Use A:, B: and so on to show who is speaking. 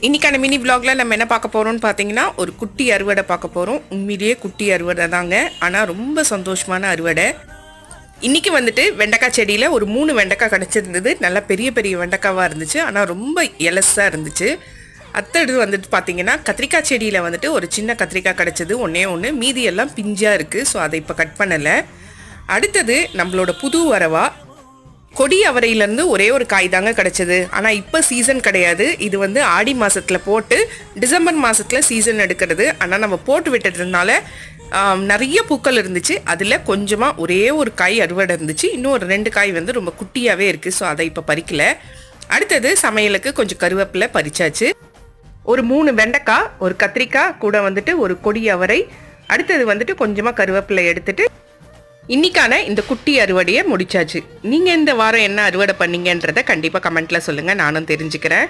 A: இன்னைக்கான மினி விலாகில் நம்ம என்ன பார்க்க போகிறோம்னு பார்த்தீங்கன்னா ஒரு குட்டி அறுவடை பார்க்க போகிறோம் உண்மையிலேயே குட்டி அறுவடை தாங்க. ஆனால் ரொம்ப சந்தோஷமான அறுவடை. இன்னைக்கு வந்துட்டு வெண்டைக்காய் செடியில் ஒரு மூணு வெண்டைக்காய் கிடச்சிருந்தது. நல்லா பெரிய பெரிய வெண்டைக்காவாக இருந்துச்சு. ஆனால் ரொம்ப எலஸாக இருந்துச்சு. அத்தடுத்து வந்துட்டு பார்த்தீங்கன்னா கத்திரிக்காய் செடியில் வந்துட்டு ஒரு சின்ன கத்திரிக்காய் கிடச்சது. ஒன்றே ஒன்று மீதி எல்லாம் பிஞ்சாக இருக்குது ஸோ அதை இப்போ கட் பண்ணலை. அடுத்தது நம்மளோட புது வரவா கொடி அவரையிலேருந்து ஒரே ஒரு காய் தாங்க கிடச்சிது. ஆனால் இப்போ சீசன் கிடையாது. இது வந்து ஆடி மாதத்தில் போட்டு டிசம்பர் மாதத்தில் சீசன் எடுக்கிறது. ஆனால் நம்ம போட்டு விட்டதுனால நிறைய பூக்கள் இருந்துச்சு. அதில் கொஞ்சமாக ஒரே ஒரு காய் அறுவடை இருந்துச்சு. இன்னும் ஒரு ரெண்டு காய் வந்து ரொம்ப குட்டியாகவே இருக்குது ஸோ அதை இப்போ பறிக்கல. அடுத்தது சமையலுக்கு கொஞ்சம் கருவேப்பிலை பறிச்சாச்சு. ஒரு மூணு வெண்டைக்காய் ஒரு கத்திரிக்காய் கூட வந்துட்டு ஒரு கொடி அவரை. அடுத்தது வந்துட்டு கொஞ்சமாக கருவேப்பிலை எடுத்துட்டு இன்னைக்கான இந்த குட்டி அறுவடையை முடிச்சாச்சு. நீங்கள் இந்த வாரம் என்ன அறுவடை பண்ணீங்கன்றதை கண்டிப்பாக கமெண்ட்டில் சொல்லுங்கள் நானும் தெரிஞ்சுக்கிறேன்.